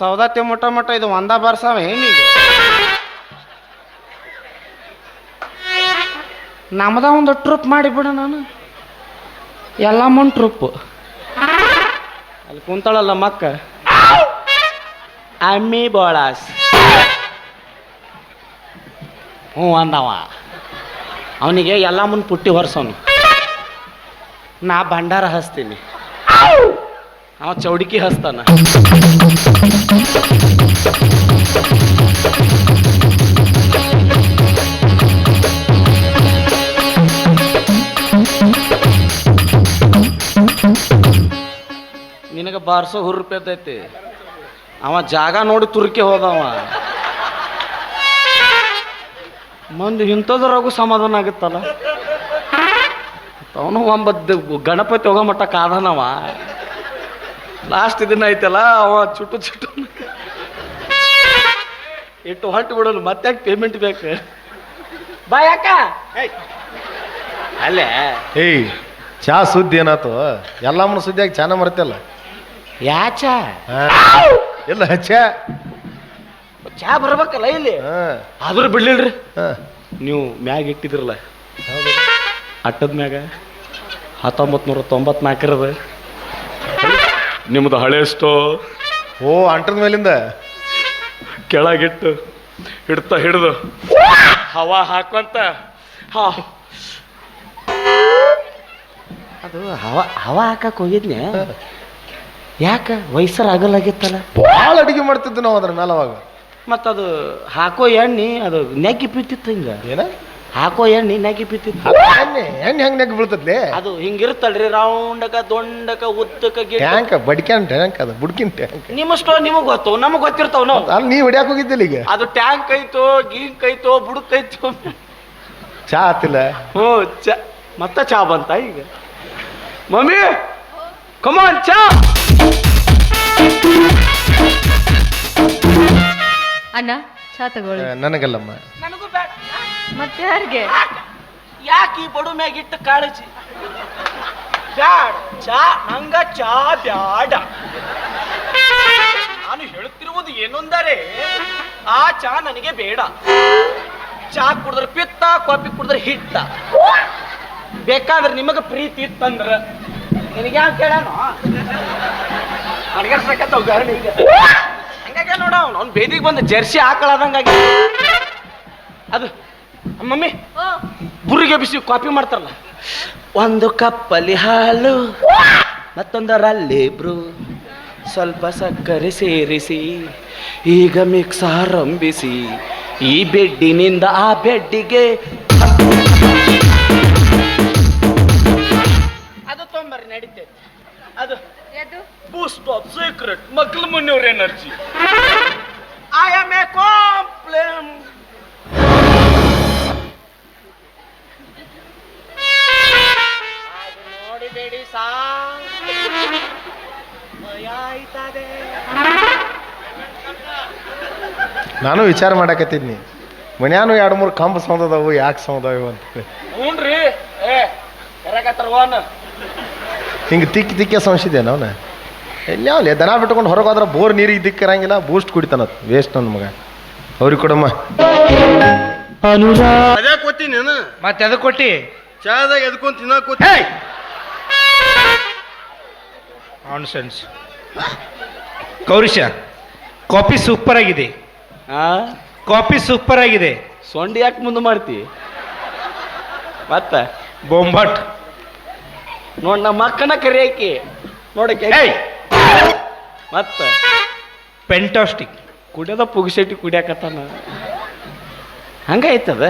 ಸೌದತ್ತಿ ಮುಟ್ಟ ಮುಟ್ಟ ಇದು ಒಂದ ಬರ್ಸಾವ ಏನೀಗ ನಮ್ದ ಒಂದು ಟ್ರಿಪ್ ಮಾಡಿಬಿಡ ನಾನು. ಎಲ್ಲ ಮುನ್ ಟ್ರಿಪ್ ಅಲ್ಲಿ ಕುಂತಾಳಲ್ಲ ಮಕ್ಕ? ಅಮ್ಮಿ ಬೋಳಾಸ್. ಹ್ಞೂ ಅಂದವ. ಅವನಿಗೆ ಎಲ್ಲ ಮುಂದೆ ಪುಟ್ಟಿ ಹೊರ್ಸೋನು. ನಾ ಭಂಡಾರ ಹಸ್ತೀನಿ ಅವ ಚೌಡಿಕಿ ಹಚ್ತಾನ. ನಿನಗೆ ಬಾರ್ಸೋ ಹುರ್ಪೈತೈತಿ ಅವ ಜಾಗ ನೋಡಿ ತುರ್ಕಿ ಹೋದವ. ಮಂದಿ ಇಂಥದ್ರಾಗೂ ಸಮಾಧಾನ ಆಗುತ್ತಲ್ಲ? ಅವನು ಒಂಬತ್ತು ಗಣಪತಿ ಹೋಗೋ ಮಟ್ಟ ಕಾದನವ. ಲಾಸ್ಟ್ ದಿನ ಐತಲ್ಲ ಅವ ಚುಟ್ಟು ಚುಟ್ಟು ಇಟ್ಟು ಹೊಟ್ಟು ಬಿಡೋನು ಮತ್ತೆ ಪೇಮೆಂಟ್ ಬೇಕು? ಬಾಯ್ ಅಕ್ಕ. ಅಲ್ಲೇ. ಏಯ್ ಚಾ ಸುದ್ದಿ ಏನಾತು? ಎಲ್ಲಮ್ಮನ ಸುದ್ದಿಯಾಗಿ ಚಾನ ಮರ್ತಿಲ್ಲ? ಯಾಚ ಇಲ್ಲ ಚಾ. ಚಾ ಬರ್ಬೇಕಲ್ಲ ಇಲ್ಲಿ? ಆದರೂ ಆದ್ರೂ ಬಿಡ್ಲಿಲ್ರಿ. ಹಾ. ನೀವು ಮ್ಯಾಗ ಇಟ್ಟಿದ್ರಲ್ಲ. ಅಟ್ಟದ ಮ್ಯಾಗ ಹತ್ತೊಂಬತ್ತು ನೂರ ತೊಂಬತ್ನಾಲ್ಕರದ. ನಿಮ್ದು ಹಳೆ ಸ್ಟೋ ಓ ಅಂಟದ ಮೇಲಿಂದ. ಕೆಳಗಿಟ್ಟು ಹಿಡ್ತಾ ಹಿಡ್ದು. ಹವಾ ಹಾಕೊಂತ ಹಾ. ಅದು ಹವಾ ಹವಾ ಹಾಕಕ್ ಹೋಗಿದ್ನೆ. ಯಾಕ? ವಯಸ್ಸರ ಆಗಲಾಗಿತ್ತಲ್ಲ. ಭಾಳ ಅಡಿಗೆ ಮಾಡ್ತಿದ್ದು ನಾವು ಅದ್ರ ಮೇಲೆ ಅವಾಗ. ಮತ್ತದು ಹಾಕೋ ಎಣ್ಣೆ ಅದು ನೆಗ್ಗಿ ಬಿತ್ತಿತ್ತು ಹಿಂಗ. ಏನ? ಹಾಕೋ ಎಣ್ಣೆ ನೆಗ್ಗಿ ಬಿತ್ತಿತ್ತು ಎಣ್ಣೆ ಎಣ್ಣೆ ಹೆಂಗ್ ನೆಗ್ ಬೀಳ್ತದ್ಲೆ? ಅದು ಹಿಂಗಿರುತ್ತಲ್ರಿ ರೌಂಡಕ ದೊಂಡಕ ಉದ್ದಕ ಟ್ಯಾಂಕ್ ಬಡ್ಕ್ಯಾನ್ ಟ್ಯಾಂಕ್ ಅದು ಬುಡ್ಕಿನ್ ಟ್ಯಾಂಕ್. ನಿಮ್ಮ ಸ್ಟೋ ನಿಮಗ್ ಗೊತ್ತು ನಮಗ್ ಗೊತ್ತಿರ್ತಾವ ನಾವು. ಅಲ್ಲಿ ನೀ ಹೊಡ್ಯಾಕ್ ಹೋಗಿದ್ದಿಲ್ಲ ಈಗ? ಅದು ಟ್ಯಾಂಕ್ ಐತೋ ಗೀಕ್ ಐತೋ ಬುಡಕ್ ಐತೋ. ಚಾ ಆತಿಲ್ಲ? ಹ್ಞೂ ಚಾ ಮತ್ತೆ ಚಾ ಬಂತ ಈಗ. ಮಮ್ಮಿ ಕಮಾನ್ ಚಾ. ಅಣ್ಣ ಚಾ ತಗೊಳ್ಳಿ. ನನಗಲ್ಲಮ್ಮ. ಮತ್ತೆ ಯಾರಿಗೆ? ಯಾಕೆ? ಈ ಬಡು ಮ್ಯಾಗಿಟ್ಟು ಕಾಳಜಿ? ಬ್ಯಾಡ, ಚಾ, ನಂಗ ಚಾ ಬ್ಯಾಡ. ನಾನು ಹೇಳುತ್ತಿರುವುದು ಏನೊಂದರೆ, ಆ ಚಾ ನನಗೆ ಬೇಡ. ಚಾ ಕುಡಿದ್ರೆ ಪಿತ್ತ, ಕಾಫಿ ಕುಡಿದ್ರೆ ಹಿಟ್ಟ. ಬೇಕಾದ್ರೆ ನಿಮಗೆ ಪ್ರೀತಿ ಇತ್ತಂದ್ರ. ನಿನಗೆ ಯಾಕೆ ಕೇಳಾನು ಅಡ್ಗಾಡ್ಸಕತ್ತ ಉದಾಹರಣೆ ಈಗ. ಹಂಗಾಗಿ ನೋಡ ಅವ್ನು. ಅವ್ನು ಬೇದಿಗೆ ಬಂದು ಜರ್ಸಿ ಆಕಳಾದಂಗಾಗಿ ಅದು ಮಮ್ಮಿ ಬುರಿಗೆ ಬಿಸಿ ಕಾಪಿ ಮಾಡ್ತಾರಲ್ಲ. ಒಂದು ಕಪ್ಪಲ್ಲಿ ಹಾಲು ಮತ್ತೊಂದರಲ್ಲಿ ಬ್ರೂ ಸ್ವಲ್ಪ ಸಕ್ಕರೆ ಸೇರಿಸಿ ಈಗ ಮಿಕ್ಸ್ ಆರಂಭಿಸಿ. ಈ ಬೆಡ್ಡಿನಿಂದ ಆ ಬೆಡ್ಡಿಗೆ ಅದು ತೊಂಬರಿ ನಡೀತೈತೆ. ಅದು ಬೂಸ್ಟ್ ಆಫ್ ಸೀಕ್ರೆಟ್ ಮಕ್ಳು ಮುನ್ನೂರು energy I am a Complan ನಾನು ವಿಚಾರ ಮಾಡಕತ್ತಿದ್ನಿ. ಮನ್ಯಾನು ಎರಡು ಮೂರು ಕಂಬ ಸೌದವು ಯಾಕೆ ಸೌದವು ಅಂತ ಹ್ಞೂನ್ರಿ ಏ ಕರೆಕತ್ತಾರ ಹೋನ ಹಿಂಗೆ ತಿಕ್ಕಿ ತಿಕ್ಕಿ ಸಂಶಿದೆ ಅವನ. ಎಲ್ಲಿ ದನ ಬಿಟ್ಕೊಂಡು ಹೊರಗೆ ಹೋದ್ರೆ ಬೋರ್ ನೀರಿಗೆ ದಿಕ್ಕಿರಂಗಿಲ್ಲ ಬೂಸ್ಟ್ ಕುಡಿತಾನ ವೇಸ್ಟ್ ನನ್ನ ಮಗ. ಅವ್ರಿಗೆ ಕೊಡಮ್ಮ. ಅದೇ ಕೊಟ್ಟಿ ನೀನು? ಮತ್ತೆ ಅದು ಕೊಟ್ಟಿ? ಚಾದಾಗ ಎದ್ಕೊಂಡು ತಿನ್ನಕ್ ಕೂತಿ ಆನ್ ಸೆನ್ಸ್ ಕೌರಿಶ ಕಾಫಿ ಸೂಪರ್ ಆಗಿದೆ. ಆ? ಕಾಫಿ ಸೂಪರ್ ಆಗಿದೆ. ಸೊಂಡಿ ಯಾಕೆ ಮುಂದೆ ಮಾಡ್ತಿ? ಮತ್ತ? ಬೊಂಬಟ್ ನೋಡ್ ನಮ್ಮ ಅಕ್ಕನ ಕರಿಯಾಕಿ ನೋಡಕ್ಕೆ ಏಯ್! ಮತ್ತ? ಪೆಂಟಾಸ್ಟಿಕ್ ಕುಡಿಯೋದ ಪುಗ್ಸೆಟ್ಟಿ ಕುಡಿಯಾಕತ್ತಾನ. ಹಂಗೈತದ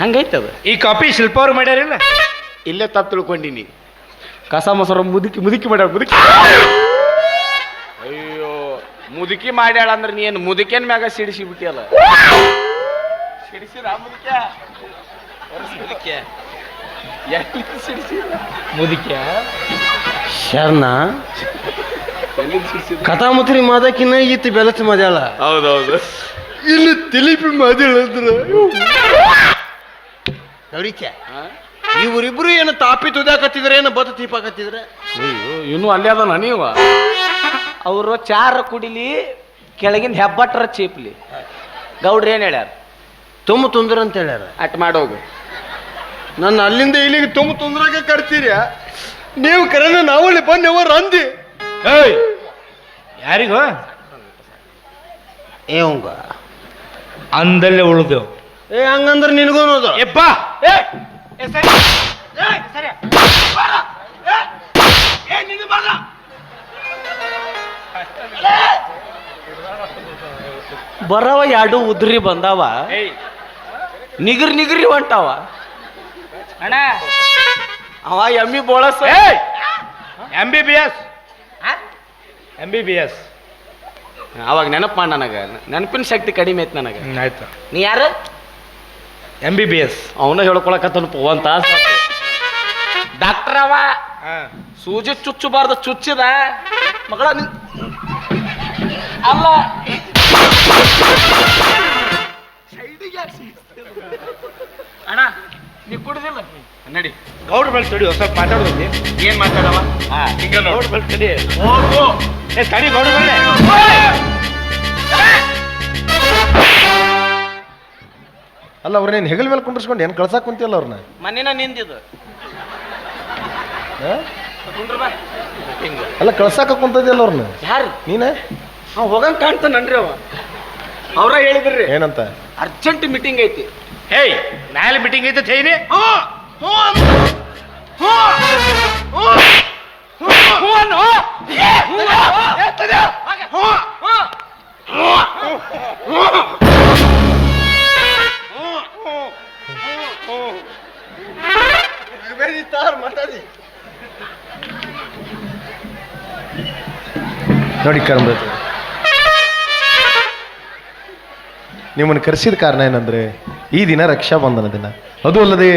ಹಂಗೈತದ ಈ ಕಾಪಿ ಶಿಲ್ಪ ಅವ್ರು ಮಾಡ್ಯಾರಿಲ್ಲ? ಇಲ್ಲೇ ತಪ್ಪು ತಿಳ್ಕೊಂಡಿನಿ. ಕಸ ಮೊಸರು ಮುದುಕಿ ಮುದುಕಿ ಮಾಡ್ಯಾರ ಮುದುಕಿ. ಮುದುಕಿ ಮಾಡ್ಯಾಳ ಅಂದ್ರೆ ನೀನು ಮುದುಕಿನ ಮ್ಯಾಗ ಸಿಡಿಸಿ ಬಿಟ್ಟಿಯಲ್ಲ? ಸಿಡಿಸಿರ ಮುದುಕ್ಯ? ಮುದುಕ್ಯ? ಎಲ್ಲಿ ಸಿಡಿಸಿ ಮುದುಕ್ಯ? ಶರ್ಣ? ಎಲ್ಲಿ ಸಿಡಿಸಿದ? ಕಥಾಮುತ್ರಿ ಮಾದಕಿನ್ನ ಈತಿ ಬೆಲತ್ ಮದ್ಯಾಳ. ಹೌದೌದು. ಇಲ್ಲಿ ತಿಲಿಪಿ ಮಾದ್ಯಾಳ ಅಂದ್ರ ಗೌರಿಕೆ ಇವರಿಬ್ರು ಏನು ತಾಪಿ ತುದಾಕತ್ತಿದ್ರೆ ಏನು ಬತ್ತ ತೀಪಾಕತ್ತಿದ್ರೆ? ಅಯ್ಯೋ ಇನ್ನೂ ಅಲ್ಲೇ ಅದನ ನೀವ? ಅವರು ಚಾರ ಕುಡಿಲಿ ಕೆಳಗಿನ ಹೆಬ್ಬಟ್ರ ಚೀಪ್ಲಿ. ಗೌಡ್ರು ಏನು ಹೇಳ್ಯಾರ? ತುಂಬ ತುಂದ್ರ ಅಂತ ಹೇಳ್ಯಾರ. ಅಟ್ ಮಾಡೋಗು. ನನ್ನ ಅಲ್ಲಿಂದ ಇಲ್ಲಿಗೆ ತುಂಬ ತುಂದ್ರಾಗೆ ಕಟ್ತೀರಿ. ನೀವು ಕರೆನ ನಾವಲ್ಲಿ ಬಂದೆವರು ಅಂದಿ. ಏಯ್! ಯಾರಿಗೋ? ಏ ಹಂಗ ಅಂದಲ್ಲೇ ಉಳಿದೆವು. ಏ ಹಂಗಂದ್ರೆ ನಿನಗೂ ನಿನ್ನ ಎಪ್ಪ ಬರವ ಎರಡು ಉದ್ರಿ ಬಂದಾವ. ನಿಗರ್ ನಿಗರಿ ಹೊಂಟಾವ. ಅಣ್ಣ. ಅವ ಎಮ್ಮಿ ಬೋಳಸ ಬೋಳಸ್ M B B S M B B S ಅವಾಗ ನೆನಪು ಮಾಡ ನನಗೆ. ನೆನಪಿನ ಶಕ್ತಿ ಕಡಿಮೆ ಐತೆ ನನಗೆ. ಆಯ್ತು. ನೀ ಯಾರು? ಎಂ ಬಿ ಬಿ ಎಸ್ ಅವನ ಹೇಳ್ಕೊಳಕತ್ತನಪ್ಪ ಒಂದು ತಾಸು ಡಾಕ್ಟರ್ ಅವ ಹಾಂ. ಸೂಜಿ ಚುಚ್ಚಬಾರ್ದು ಚುಚ್ಚಿದ. ಮಗಳ ನಿನ್ ಅಲ್ಲ. ಅಣ್ಣ ನೀ ಕುಡ್ದಿಲ್ಲ? ನಡಿ. ಗೌಡ ಮೇಲೆ ತಡಿ ಸ್ವಲ್ಪ ಮಾತಾಡೋದಿ ಏನ್ ಮಾತಾಡವ? ಹಾ. ಹಿಂಗ ಗೌಡ್ ಮೇಲೆ ತಡಿ. ಹೋಗು. ಏ ತಡಿ ಗೌಡ ಬೆಳೆ ಅಲ್ಲ ಅವ್ರನ್ನೇನು ಹೆಗಲ್ ಮೇಲೆ ಕುಂಡ್ರಿಸ್ಕೊಂಡು ಏನು ಕಳ್ಸಾಕ್ ಕುಂತಿಯಲ್ಲ ಅವ್ರನ್ನ ಮನೇನ ನಿಂದಿದು. ಹಾ? ಅಲ್ಲ ಕಳ್ಸಾಕ ಕುಂತದಿಯಲ್ಲ ಅವ್ರನ್ನ ಯಾರು? ನೀನೇ? ಅವ ಹೋಗಂಗ್ ಕಾಣ್ತಾನನ್ರಿ ಅವ ಅವ್ರ ಹೇಳಿದ್ರಿ ಏನಂತ ಅರ್ಜೆಂಟ್ ಮೀಟಿಂಗ್ ಐತಿ ಹೇಯ್ ನಾಳೆ ಮೀಟಿಂಗ್ ಐತೆ ಚೈನಿ ಮಾತಾಡಿ ನೋಡಿ ಕರ್ಮರತಿ ನಿಮ್ಮನ್ನು ಕರೆಸಿದ ಕಾರಣ ಏನಂದ್ರೆ ಈ ದಿನ ರಕ್ಷಾಬಂಧನ ದಿನ. ಅದು ಅಲ್ಲದೆ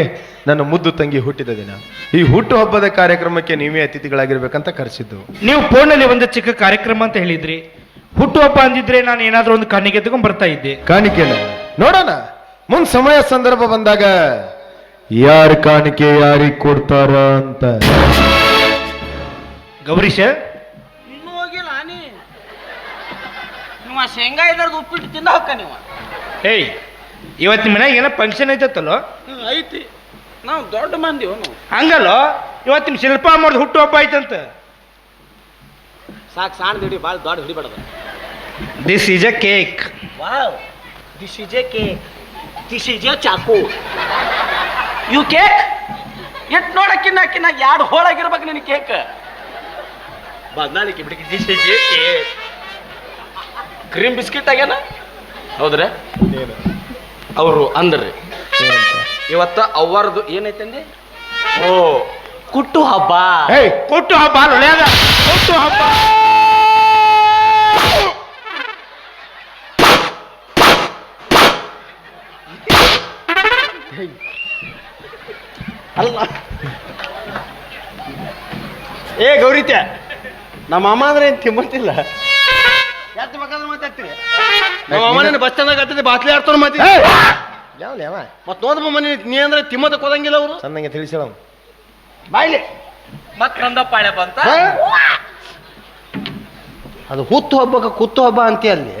ನನ್ನ ಮುದ್ದು ತಂಗಿ ಹುಟ್ಟಿದ ದಿನ. ಈ ಹುಟ್ಟು ಹಬ್ಬದ ಕಾರ್ಯಕ್ರಮಕ್ಕೆ ನೀವೇ ಅತಿಥಿಗಳಾಗಿರ್ಬೇಕಂತ ಕರೆಸಿದ್ದು. ನೀವು ಫೋನಲ್ಲಿ ಒಂದು ಚಿಕ್ಕ ಕಾರ್ಯಕ್ರಮ ಅಂತ ಹೇಳಿದ್ರಿ. ಹುಟ್ಟುಹಬ್ಬ ಅಂದಿದ್ರೆ ನಾನು ಏನಾದ್ರೂ ಒಂದು ಕಣ್ಣಿಗೆ ಎತ್ಕೊಂಡ್ ಬರ್ತಾ ಇದ್ದೆ. ಕಾಣಿಕೆನ ನೋಡೋಣ. ಮುಂದ್ ಸಮಯ ಸಂದರ್ಭ ಬಂದಾಗ ಯಾರು ಕಾಣಿಕೆ ಯಾರಿಗೆ ಕೊಡ್ತಾರ ಅಂತ. ಗೌರೀಶ ಇನ್ನೂ ಹೋಗಿಲ್ಲ ನೀ. ನೀವು ಶೇಂಗಾ ಇದ್ರದ್ದು ಉಪ್ಪಿಟ್ಟು ತಿಂದ ಹಾಕ ನೀವು. ಏಯ್ ಇವತ್ತು ನಿಮ್ಮ ಮನ್ಯಾಗ ಏನೋ ಫಂಕ್ಷನ್ ಐತತ್ತಲ್ಲೋ? ಹ್ಮ್, ಐತಿ. ನಾವು ದೊಡ್ಡ ಮಂದಿ ನಾವು ಹಂಗಲ್ಲೋ? ಇವತ್ತು ನಿಮ್ಮ ಶಿಲ್ಪ ಮಾಡೋದು ಹುಟ್ಟು ಹಬ್ಬ ಐತಂತ. ಸಾಕು ಸಣ್ಣ ಹಿಡಿ ಭಾಳ ದೊಡ್ಡ ಹಿಡಿಬಾರ್ದು this is a cake wow this is a cake this is a ಚಾಕು. ಯು ಕೇಕ್ ಎಟ್ ನೋಡಕ್ಕಿನ್ನ ಕಿನ್ನ ಎರಡು ಹೋಳಾಗಿರ್ಬೇಕು ನಿನ್ನ ಕೇಕ್ ಬದ್ನಾಲಿಕ್ಕೆ ಬಿಡಕ್ಕೆ this is a cake cream biscuit ಆಗ್ಯಾನ? ಹೌದ್ರಿ? ಅವರು ಅಂದ್ರೆ. ಇವತ್ತ ಅವರದು ಏನೈತಂದಿ ಓ ಕುಟ್ಟು ಹಬ್ಬ. ಕುಟ್ಟು ಹಬ್ಬ ಕುಟ್ಟು ಹಬ್ಬ. ಅಲ್ಲ. ಏ ಗೌರಿತ್ಯ ನಮ್ಮ ಅಮ್ಮ ಅಂದ್ರೆ ಏನ್ ತಿಮ್ಮತ್ತಿಲ್ಲ? ನಮ್ಮ ಅಮ್ಮನ ಬಸ್ ಸ್ಟ್ಯಾಂಡ್ ಹತ್ತಿದೆ ಬಾತ್ಲಿ ಆಡ್ತಾರ ಮತ್ತೆ ಯಾವ ಯಾವ ಮತ್ ನೋದಮ್ಮ ಮನೆ ನೀ ಅಂದ್ರೆ ತಿಮ್ಮದ ಕೊದಂಗಿಲ್ಲ ಅವರು. ಚಂದಂಗೆ ತಿಳಿಸಿಳ ಬಾಯ್ಲಿ. ಮತ್ ನಂದ ಪಾಳೆ ಬಂತ? ಅದು ಹುತ್ತು ಹಬ್ಬಕ್ಕೆ ಕುತ್ತು ಹಬ್ಬ ಅಂತ ಅಲ್ಲಿ.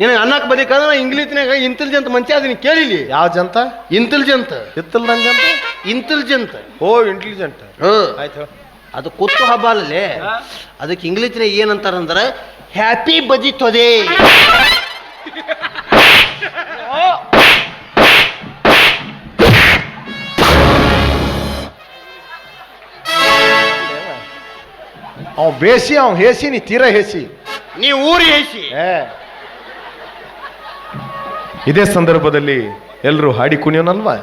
ನಿನಗೆ ಅನ್ನಕ್ಕೆ ಬದಿಕಂದ್ರೆ ಇಂಗ್ಲೀಷ್ನಾಗ ಇಂಟೆಲಿಜೆಂಟ್ ಮಂಚ ಅದನ್ನ ಕೇಳಿಲಿ? ಯಾವ ಜಂತ? ಇಂಟೆಲಿಜೆಂಟ್ ಇತ್ತಲ್ ನನ್ ಜಂತ? ಇಂಟೆಲಿಜೆಂಟ್ ಓ ಇಂಟೆಲಿಜೆಂಟ್ ಹ್ಮ್ ಆಯ್ತು ಹೇಳು. ಅದು ಕುತ್ತು ಹಬ್ಬ ಅಲ್ಲೇ ಅದಕ್ಕೆ ಇಂಗ್ಲೀಷ್ನಾಗ ಏನಂತಾರಂದ್ರೆ ಹ್ಯಾಪಿ ಬಜಿ ತೊದೆ. ಅವ್ ಬೇಸಿ ಅವ್ ಹೇಸಿ ನೀ ತೀರ ಹೇಸಿ. ನೀ ಊರಿ ಹೇಸಿ. ಏ. ಇದೇ ಸಂದರ್ಭದಲ್ಲಿ ಎಲ್ಲರೂ ಹಾಡಿ ಕುಣಿಯೋನಲ್ವಾ?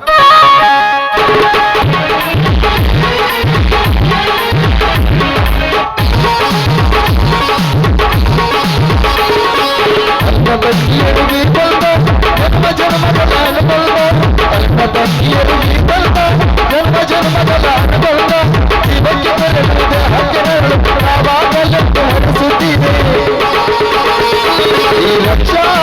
Shut up!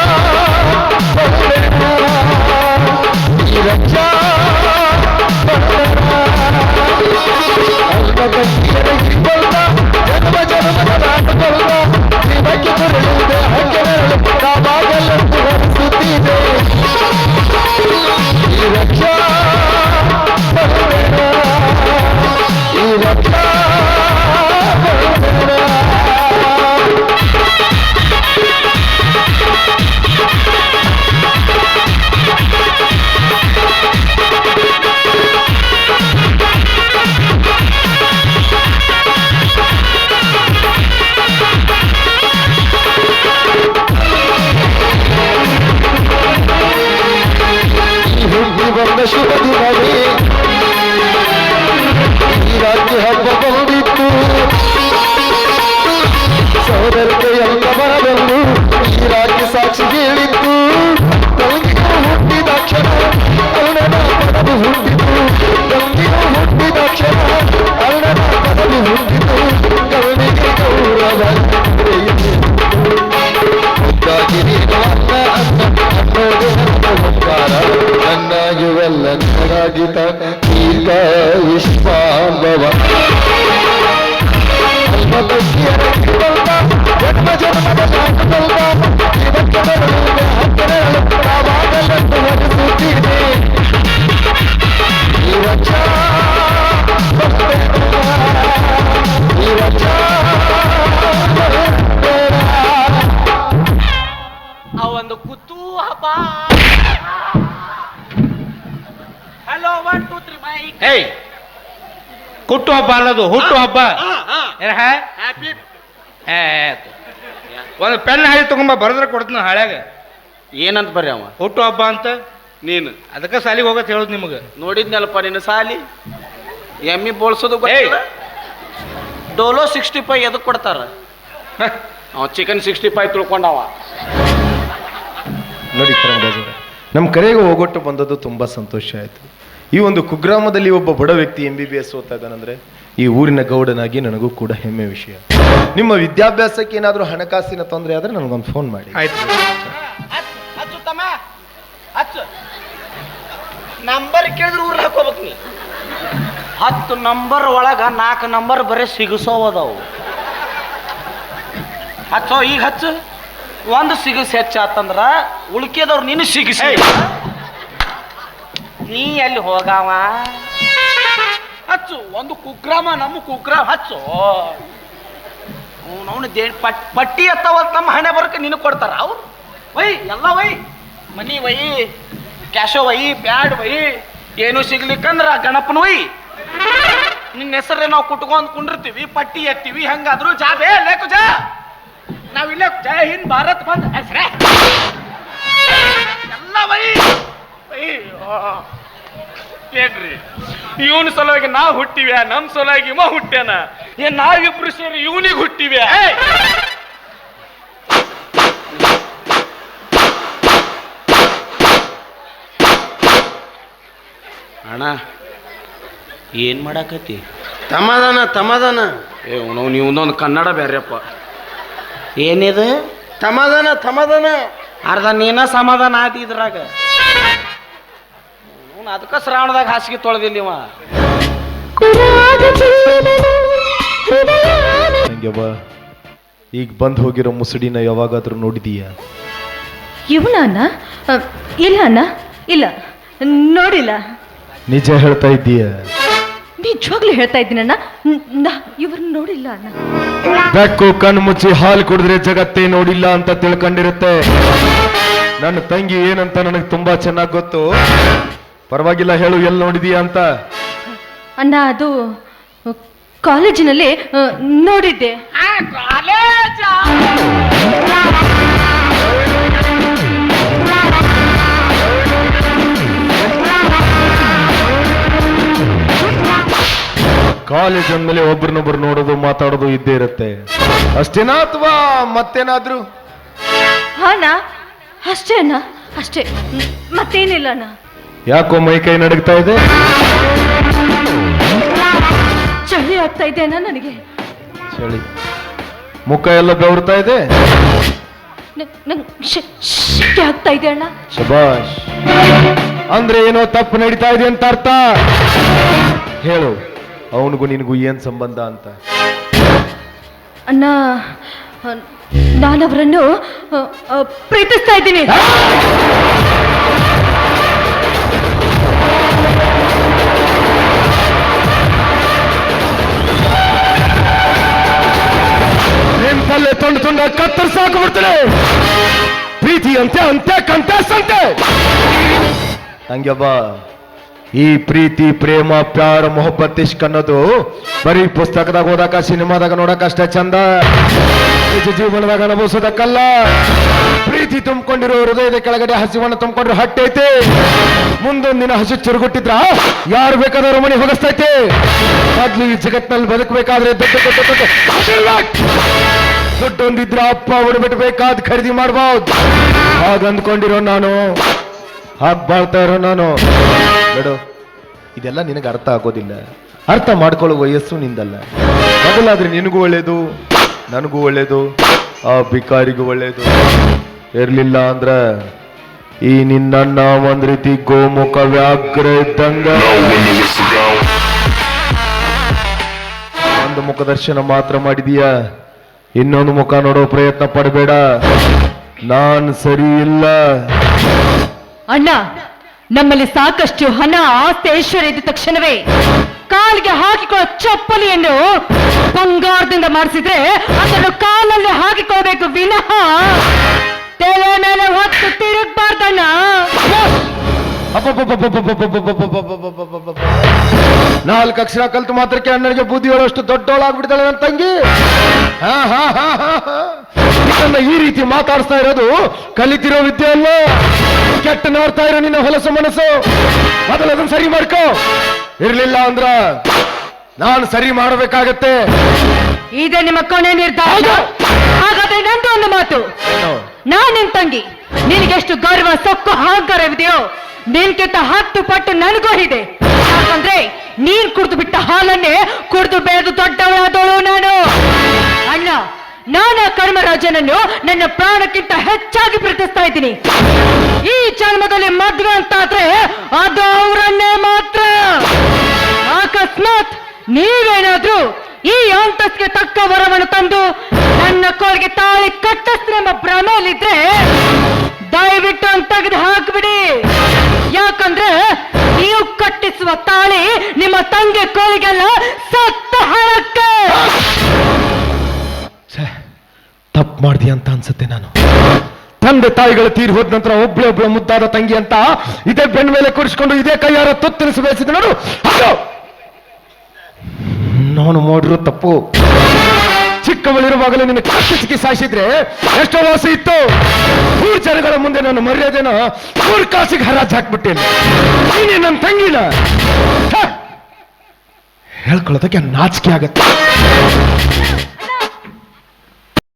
ರಾಘುವಲ್ಲ ರಾಗಿತ ಈಗ ವಿಶ್ವ ಭವ ಆ ಒಂದು ಕುತೂಹಬಾ ಹುಟ್ಟು ಹಬ್ಬ ಅನ್ನೋದು ಹುಟ್ಟು ಹಬ್ಬ? ಹ್ಯಾಪಿ. ಒಂದು ಪೆನ್ ಹಾಳಿ ತಗೊಂಬ ಬರದ್ರೆ ಕೊಡ್ತೀನಿ ಹಾಳ್ಯಾಗ. ಏನಂತ ಬರ್ರಿ ಅವ? ಹುಟ್ಟು ಹಬ್ಬ ಅಂತ ನೀನು. ಅದಕ್ಕೆ ಸಾಲಿಗೆ ಹೋಗತ್ ಹೇಳೋದು ನಿಮಗೆ. ನೋಡಿದ್ನಲ್ಲಪ್ಪ ನಿನ್ನ ಸಾಲಿ? ಎಮ್ಮಿ ಬೋಳ್ಸೋದು ಡೋಲೋ ಸಿಕ್ಸ್ಟಿ ಫೈವ್ ಎದಕ್ಕೆ ಕೊಡ್ತಾರ? ಅವ ಚಿಕನ್ ಸಿಕ್ಸ್ಟಿ ಫೈವ್ ತಿಳ್ಕೊಂಡವ. ನೋಡಿ ನಮ್ಮ ಕರೆಗೆ ಹೋಗೊಟ್ಟು ಬಂದದ್ದು ತುಂಬ ಸಂತೋಷ ಆಯಿತು. ಈ ಒಂದು ಕುಗ್ರಾಮದಲ್ಲಿ ಒಬ್ಬ ಬಡ ವ್ಯಕ್ತಿ ಎಂ ಬಿ ಬಿ ಎಸ್ ಓದ್ತಾ ಇದ್ದಾನಂದ್ರೆ ಈ ಊರಿನ ಗೌಡನಾಗಿ ನನಗೂ ಕೂಡ ಹೆಮ್ಮೆ ವಿಷಯ. ನಿಮ್ಮ ವಿದ್ಯಾಭ್ಯಾಸಕ್ಕೆ ಏನಾದರೂ ಹಣಕಾಸಿನ ತೊಂದರೆ ಆದರೆ ನನಗೊಂದು ಫೋನ್ ಮಾಡಿ. ಆಯ್ತು. ನಂಬರ್ ಕೇಳಿದ್ರೆ ಊರ್ ಹಾಕೋಬೇಕು ನೀ ಹತ್ತು ನಂಬರ್ ಒಳಗ ನಾಲ್ಕು ನಂಬರ್ ಬರೀ ಸಿಗಿಸೋವದವು. ಹಚ್ಚೋ ಈಗ ಹಚ್ಚು. ಒಂದು ಸಿಗಿಸಿ ಹೆಚ್ಚಾತಂದ್ರ ಉಳ್ಕೆದವ್ರು ನೀನು ಸಿಗಿಸಿ. ನೀ ಎಲ್ಲಿ ಹೋಗಾವ? ಹಚ್ಚು, ಒಂದು ಕುಗ್ರಾಮ, ನಮ್ಮ ಕುಗ್ರಾಮ ಹಚ್ಚು. ಅವನು ದೇ ಪಟ್, ಪಟ್ಟಿ ಎತ್ತವ ನಮ್ಮ ಹಣೆ ಬರಕ್ಕೆ ನಿನಗೆ ಕೊಡ್ತಾರ, ಅವ್ರು? ವೈ, ಎಲ್ಲ ವೈ. ಮನಿ ವೈ, ಕ್ಯಾಶೋ ವೈ ಪ್ಯಾಡ್ ವೈ. ಏನು ಸಿಗ್ಲಿಕ್ಕಂದ್ರ ಗಣಪನ ವೈ. ನಿನ್ನ ಹೆಸರೇ ನಾವು ಕುಟ್ಕೊಂಡ್ ಕುಂಡಿರ್ತೀವಿ, ಪಟ್ಟಿ ಎತ್ತೀವಿ, ಹೆಂಗಾದ್ರು ಜಾ ಬೇ ಲೇಕು ಜಾ ನಾವ್ ಇಲ್ಲೇ ಜೈ ಹಿಂದ್, ಭಾರತ್ ಬಂದ್. ಹೆಸರೇ. ಎಲ್ಲ ವೈ. ಅಯ್ಯೋ ಏನ್ರಿ? ಇವನ ಸಲುವಾಗಿ ನಾ ಹುಟ್ಟಿವ್ಯಾ? ನಮ್ ಸಲುವಾಗಿ ಇವ ಹುಟ್ಟ್ಯಾನ? ಏನ್ ನಾವಿಬ್ರು ಸೇರಿ ಇವನಿಗೆ ಹುಟ್ಟಿವ್ಯಾ? ಅಣ್ಣ ಏನ್ ಮಾಡಾಕತಿ ತಮದನ ತಮದನ ಏ ನಾವು ನೀವೊಂದೊಂದು ಕನ್ನಡ ಬೇರೆಪ್ಪ ಏನಿದು? ತಮದನ ತಮದನ ಅರ್ಧ ನೀನ ಸಮಾಧಾನ ಆದಿ ಇದ್ರಾಗ. ಅವ್ನು ಅದಕ್ಕ ಶ್ರಾವಣದಾಗ ಹಾಸಿಗೆ ತೊಳೆದಿಲ್ಲ ಇವ. ಈಗ ಬಂದ್ ಹೋಗಿರೋ ಮುಸುಡಿನ ಯಾವಾಗಾದ್ರೂ ನೋಡಿದೀಯಾ? ಇವನ ಅಣ್ಣ? ಅ, ಇಲ್ಲ ಅಣ್ಣ. ಇಲ್ಲ ನೋಡಿಲ್ಲ. ನಿಜ ಹೇಳ್ತಾ ಇದ್ದೀಯ? ನಿಜವಾಗ್ಲೂ ಹೇಳ್ತಾ ಇದ್ದೀನಣ್ಣ ನ್- ನಾ ಇವ್ರನ್ನ ನೋಡಿಲ್ಲ ಅಣ್ಣ. ಬೆಕ್ಕು ಕಣ್ಣು ಮುಚ್ಚಿ ಹಾಲು ಕುಡಿದ್ರೆ ಜಗತ್ತೇ ನೋಡಿಲ್ಲ ಅಂತ ತಿಳ್ಕೊಂಡಿರುತ್ತೆ. ನನ್ನ ತಂಗಿ ಏನಂತ ನನಗೆ ತುಂಬಾ ಚೆನ್ನಾಗಿ ಗೊತ್ತು. ಪರವಾಗಿಲ್ಲ ಹೇಳು ಎಲ್ಲಿ ನೋಡಿದೀಯ ಅಂತ? ಅಣ್ಣ ಅದು ಕಾಲೇಜಿನಲ್ಲಿ ಆ, ನೋಡಿದ್ದೆ. ಕಾಲೇಜ್? ಅಂದ್ಮೇಲೆ ಒಬ್ರನ್ನೊಬ್ರು ನೋಡೋದು ಮಾತಾಡೋದು ಇದ್ದೇ ಇರುತ್ತೆ. ಅಷ್ಟೇನಾ ಅಥವಾ ಮತ್ತೇನಾದ್ರೂ? ಹಾ ಅಣ್ಣ ಅಷ್ಟೇ ಅಣ್ಣ ಅಷ್ಟೇ. ಮ್, ಮತ್ತೇನಿಲ್ಲ ಅಣ್ಣ. ಯಾಕೋ ಮೈ ಕೈ ನಡಗ್ತಾ ಇದೆ? ಚಳಿ ಆಗ್ತಾ ಇದೆ ನನಗೆ. ಚಳಿ. ಮುಖ ಎಲ್ಲ ಬೆವರ್ತಾ ಇದೆ? ನ- ನಂಗ್ ಶ್- ಶೆಕೆ ಆಗ್ತಾ ಇದೆ ಅಣ್ಣ. ಶಬಾಷ್ ಅಂದ್ರೆ ಏನೋ ತಪ್ಪು ನಡೀತಾ ಇದೆ ಅಂತ ಅರ್ಥ? ಹೇಳು ಅವನಿಗೂ ನಿನಗೂ ಏನ್ ಸಂಬಂಧ ಅಂತ? ಅಣ್ಣ ನಾನವರನ್ನು ಪ್ರೀತಿಸ್ತಾ ಇದ್ದೀನಿ. ನಿಮ್ ತಲೆ ತುಂಡು ತುಂಡ ಕತ್ತರಿಸಾಕು ಬಿಡ್ತೇನೆ ಪ್ರೀತಿ ಅಂತೆ ಅಂತೆ ಕಂಟೆಸ್ಟ್ ಅಂತೆ ಹಂಗ್ಯವ್ವ ಈ ಪ್ರೀತಿ, ಪ್ರೇಮ, ಪ್ಯಾರ, ಮೊಹಬ್ಬತ್ ಇಷ್ಕ್ ಅನ್ನೋದು ಬರೀ ಪುಸ್ತಕದಾಗ ಓದಾಕ, ಸಿನಿಮಾದಾಗ ನೋಡಕ ಅಷ್ಟೇ ಚಂದ. ನಿಜ ಜೀವನದಾಗ ಅನುಭವಿಸೋದಕ್ಕಲ್ಲ. ಪ್ರೀತಿ ತುಂಬಿಕೊಂಡಿರೋ ಹೃದಯದ ಕೆಳಗಡೆ ಹಸಿವನ್ನು ತುಂಬಿಕೊಂಡ್ರೆ ಹಟ್ಟೈತೆ ಮುಂದೊಂದು ದಿನ ಹಸು ಚುರುಗುಟ್ಟಿದ್ರ, ಯಾರು ಬೇಕಾದವ್ರ ಮನೆ ಹೊಗಸ್ತೈತೆ. ಮೊದ್ಲು ಈ ಜಗತ್ನಲ್ಲಿ ಬದುಕಬೇಕಾದ್ರೆ ದೊಡ್ಡ ದೊಡ್ಡ ದೊಡ್ಡ ದುಡ್ಡೊಂದಿದ್ರ ಅಪ್ಪ ಬಿಡ್ಬೇಕಾದ್ ಖರೀದಿ ಮಾಡ್ಬೋದು. ಹಾಗಂದ್ಕೊಂಡಿರೋ ನಾನು. ಹಾಗ್ ಬಾಳ್ತಾ ಇರೋ ನಾನು. ಬೇಡು ಇದೆಲ್ಲ ನಿನಗೆ ಅರ್ಥ ಆಗೋದಿಲ್ಲ. ಅರ್ಥ ಮಾಡ್ಕೊಳ್ಳೋ ವಯಸ್ಸು ನಿಂದಲ್ಲ. ಮೊದಲಾದ್ರೆ ನಿನಗೂ ಒಳ್ಳೇದು ನನಗೂ ಒಳ್ಳೇದು ಆ ಬಿಕಾರಿಗೂ ಒಳ್ಳೇದು. ಇರಲಿಲ್ಲ ಅಂದ್ರೆ ಈ ನಿನ್ನ ಒಂದ್ ರೀತಿ ಗೋಮುಖ ವ್ಯಾಘ್ರ ಇದ್ದಂಗ. ಒಂದು ಮುಖ ದರ್ಶನ ಮಾತ್ರ ಮಾಡಿದೀಯ. ಇನ್ನೊಂದು ಮುಖ ನೋಡೋ ಪ್ರಯತ್ನ ಪಡಬೇಡ. ನಾನ್ ಸರಿ ಇಲ್ಲ. ಅಣ್ಣ, ನಮ್ಮಲ್ಲಿ ಸಾಕಷ್ಟು ಹಣ, ಆಸ್ತಿ, ಐಶ್ವರ್ಯ ಇದ್ದ ತಕ್ಷಣವೇ ಕಾಲಿಗೆ ಹಾಕಿಕೊಳ್ಳೋ ಚಪ್ಪಲಿಯನ್ನು ಬಂಗಾರದಿಂದ ಮಾಡಿಸಿದ್ರೆ ಅದನ್ನು ಕಾಲಲ್ಲಿ ಹಾಕಿಕೊಳ್ಬೇಕು ವಿನಃ ತಲೆ ಮೇಲೆ ಹೊತ್ತು ತಿರುಗಬಾರ್ದಣ್ಣ. ನಾಲ್ಕು ಅಕ್ಷರ ಕಲ್ತು ಮಾತ್ರಕ್ಕೆ ಅಣ್ಣನಿಗೆ ಬುದ್ಧಿ ಹೇಳೋಷ್ಟು ದೊಡ್ಡವಳಾಗ್ಬಿಡ್ತಾಳೆ ನನ್ನ ತಂಗಿ. ಹಾ, ಹಾ, ಹಾ, ಈ ರೀತಿ ಮಾತಾಡಿಸ್ತಾ ಇರೋದು ಕಲಿತಿರೋ ವಿದ್ಯೆ ಅಲ್ಲ ಕೆಟ್ಟ ನೋಡ್ತಾ ಇರೋ ನಿನ್ನ ಹೊಲಸು ಮನಸ್ಸು. ಮೊದಲು ಅದನ್ನ ಸರಿ ಮಾಡ್ಕೋ. ಇರ್ಲಿಲ್ಲ ಅಂದ್ರ ನಾನು ಸರಿ ಮಾಡಬೇಕಾಗತ್ತೆ. ಈಗ ನಿಮ್ಮ ಕೊನೆ ನಿರ್ಧಾರ. ಹಾಗಾದ್ರೆ ನಂದು ಒಂದು ಮಾತು. ನಾನು ನಿನ್ ತಂಗಿ. ನಿನಗೆಷ್ಟು ಗೌರವ ಸೊಕ್ಕು ಅಹಂಕಾರವಿದೆಯೋ ನಿನ್ಕಿಂತ ಹತ್ತು ಪಟ್ಟು ನನಗೂ ಇದೆ. ಯಾಕಂದ್ರೆ ನೀನ್ ಕುಡಿದು ಬಿಟ್ಟ ಹಾಲನ್ನೇ ಕುಡಿದು ಬೆಳೆದು ದೊಡ್ಡವಳಾದವಳು ನಾನು. ಅಣ್ಣ, ನಾನು ಕರ್ಮರಾಜನನ್ನು ನನ್ನ ಪ್ರಾಣಕ್ಕಿಂತ ಹೆಚ್ಚಾಗಿ ಪ್ರೀತಿಸ್ತಾ ಇದ್ದೀನಿ. ಈ ಜನ್ಮದಲ್ಲಿ ಮದ್ವೆ ಅಂತಾದ್ರೆ ಅದು ಅವರನ್ನೇ ಮಾತ್ರ. ಅಕಸ್ಮಾತ್ ನೀವೇನಾದ್ರೂ ಈ ಅಂತಸ್ಗೆ ತಕ್ಕ ವರವನ್ನು ತಂದು ನನ್ನ ಕೋಳಿಗೆ ತಾಳಿ ಕಟ್ಟಿಸ್ರೆಂಬ ಭ್ರಮೆಯಲ್ಲಿದ್ರೆ ದಯವಿಟ್ಟು ತೆಗೆದು ಹಾಕ್ಬಿಡಿ. ಯಾಕಂದ್ರೆ ನೀವು ಕಟ್ಟಿಸುವ ತಾಳಿ ನಿಮ್ಮ ತಂಗಿ ಕೋಳಿಗೆಲ್ಲ ಸತ್ತ ಹಣಕ್ಕೆ ತಪ್ಪು ಮಾಡ್ದಿ ಅಂತ ಅನ್ಸುತ್ತೆ ನಾನು. ತಂದೆ ತಾಯಿಗಳು ತೀರಿ ಹೋದ ನಂತರ ಒಬ್ಳೆ ಒಬ್ಳು ಮುದ್ದಾದ ತಂಗಿ ಅಂತ ಇದೇ ಬೆನ್ ಮೇಲೆ ಕೂರಿಸ್ಕೊಂಡು ಇದೇ ಕೈಯಾರ ತೊತ್ತರಿಸಿ ಬಯಸಿದ ಅದು ನಾನು ಮಾಡಿರೋ ತಪ್ಪು. ಚಿಕ್ಕವಳಿರುವಾಗಲೇ ನಿನ್ನ ಕತ್ತಿಸಿಗೆ ಸಾಯಿಸಿದ್ರೆ ಎಷ್ಟೋ ವಾಸ ಇತ್ತು. ಮೂರು ಜನಗಳ ಮುಂದೆ ನಾನು ಮರ್ಯಾದೆನ ಮೂರು ಕಾಸಿಗೆ ಹರಾಜ್ ಹಾಕ್ಬಿಟ್ಟೇನೆ. ನೀನೇ ನನ್ನ ತಂಗಿನ! ಹೇಳ್ಕೊಳ್ಳೋದಕ್ಕೆ ನಾಚಿಕೆ ಆಗತ್ತೆ.